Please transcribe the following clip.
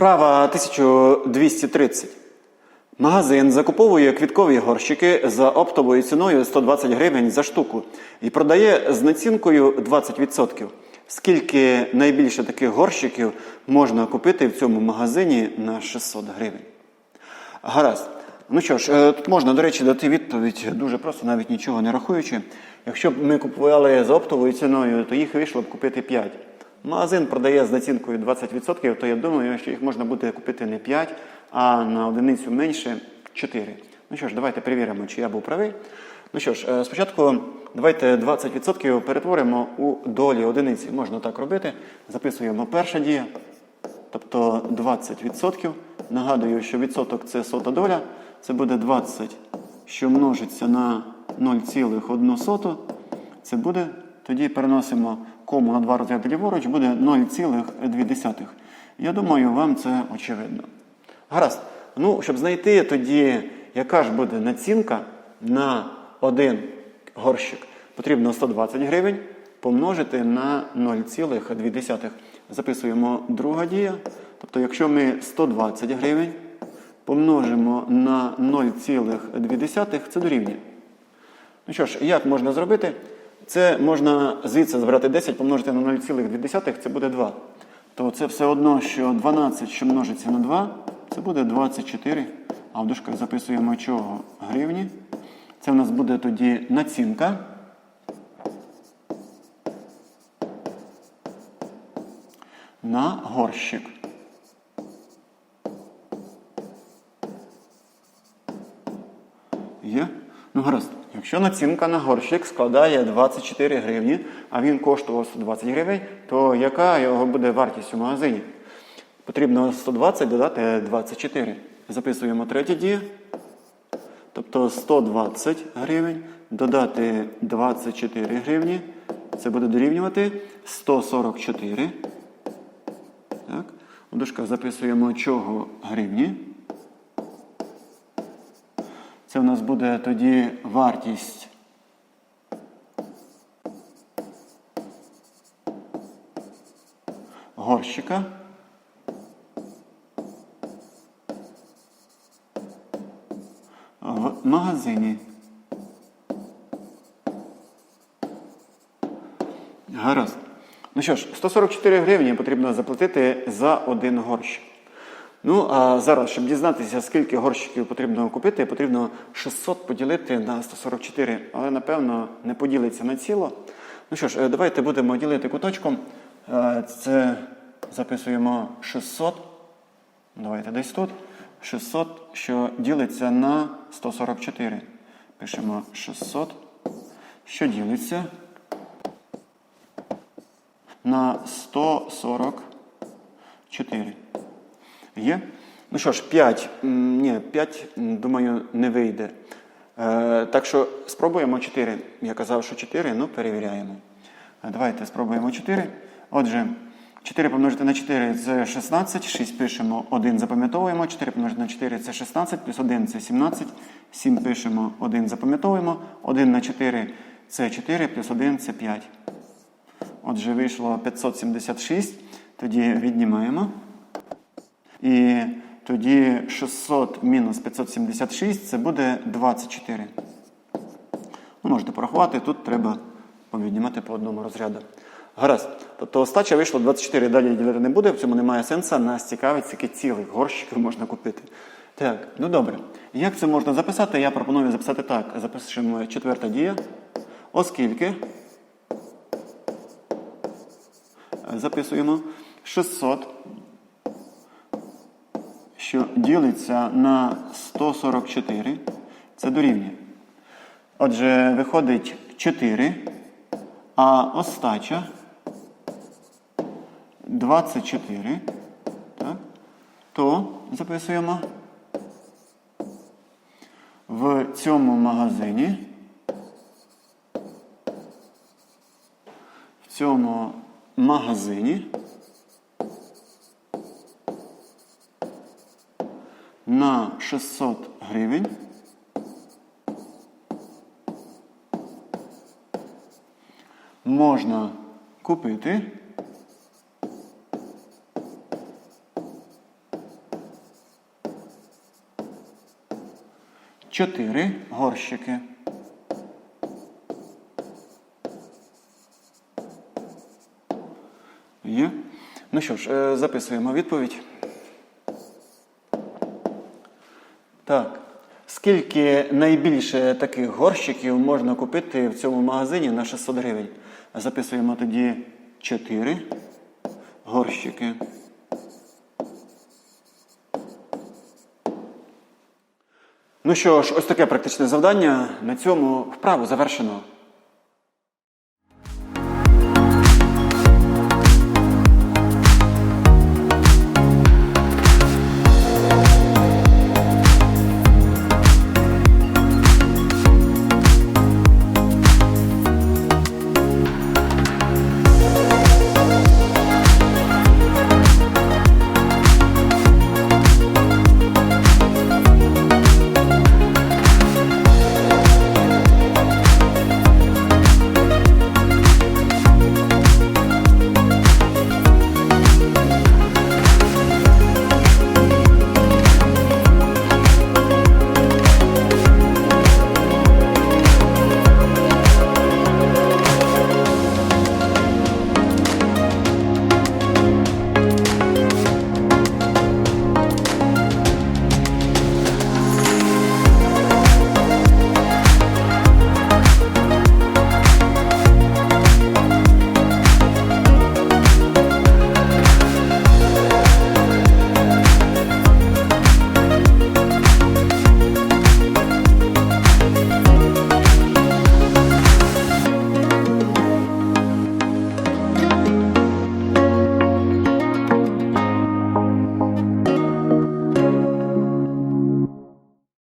Вправа 1230. Магазин закуповує квіткові горщики за оптовою ціною 120 гривень за штуку і продає з націнкою 20%. Скільки найбільше таких горщиків можна купити в цьому магазині на 600 гривень? Гаразд. Ну що ж, е, тут можна, до речі, дати відповідь дуже просто, навіть нічого не рахуючи. Якщо б ми купували за оптовою ціною, то їх вийшло б купити 5. Магазин продає з націнкою 20%, то я думаю, що їх можна буде купити не 5, а на одиницю менше 4. Ну що ж, давайте перевіримо, чи я був правий. Ну що ж, е, спочатку давайте 20% перетворимо у долі одиниці. Можна так робити. Записуємо перша дія. Тобто 20%. Нагадую, що відсоток це сота доля. Це буде 20, що множиться на 0,1 соту. Це буде, тоді переносимо кому на два розряди ліворуч, буде 0,2. Я думаю, вам це очевидно. Гаразд. Ну, щоб знайти тоді, яка ж буде націнка на один горщик, потрібно 120 гривень помножити на 0,2. Записуємо друга дія. Тобто, якщо ми 120 гривень помножимо на 0,2, це дорівнює. Ну що ж, як можна зробити? Це можна звідси збирати 10, помножити на 0,2, це буде 2. То це все одно, що 12, що множиться на 2, це буде 24. А в дужках записуємо чого? Гривні. Це в нас буде тоді націнка. На горщик. Є? Ну гаразд. Якщо націнка на горщик складає 24 гривні, а він коштував 120 гривень, то яка його буде вартість у магазині? Потрібно 120 додати 24. Записуємо третє діє. Тобто 120 гривень додати 24 гривні. Це буде дорівнювати 144. Так. У дужках записуємо чого гривні. Це в нас буде тоді вартість. Горщика. В магазині. Гаразд. Ну що ж, 144 гривні потрібно заплатити за один горщик. Ну, а зараз, щоб дізнатися, скільки горщиків потрібно купити, потрібно 600 поділити на 144, але, напевно, не поділиться на ціло. Ну що ж, е, давайте будемо ділити куточком. Е, Це записуємо 600. Давайте десь тут. 600, що ділиться на 144. Пишемо 600, що ділиться на 144. Є? Ну що ж, 5. Ні, 5, думаю, не вийде. Е, так що спробуємо 4. Я казав, що 4, ну перевіряємо. Е, Давайте спробуємо 4. Отже, 4 помножити на 4 це 16, 6 пишемо, 1 запам'ятовуємо, 4 помножити на 4 це 16, плюс 1 це 17, 7 пишемо, 1 запам'ятовуємо, 1 на 4 це 4, плюс 1 це 5. Отже, вийшло 576, тоді віднімаємо. І тоді 600 мінус 576 це буде 24. Ну, Можете порахувати, тут треба віднімати по одному розряду. Гаразд. Тобто остача вийшло 24, далі ділити не буде, в цьому немає сенсу. Нас цікавить, скільки цілих горщиків можна купити. Так, ну добре. Як це можна записати? Я пропоную записати так. Запишемо четверта дія. Оскільки записуємо 600 що ділиться на 144, це дорівнює. Отже, виходить 4, а остача 24, так, то записуємо в цьому магазині. В цьому магазині на 600 гривень. Можна купити чотири горщики. Є? Ну що ж, е, записуємо відповідь. Так. Скільки найбільше таких горщиків можна купити в цьому магазині на 600 гривень? Записуємо тоді 4 горщики. Ну що ж, ось таке практичне завдання. На цьому вправу завершено.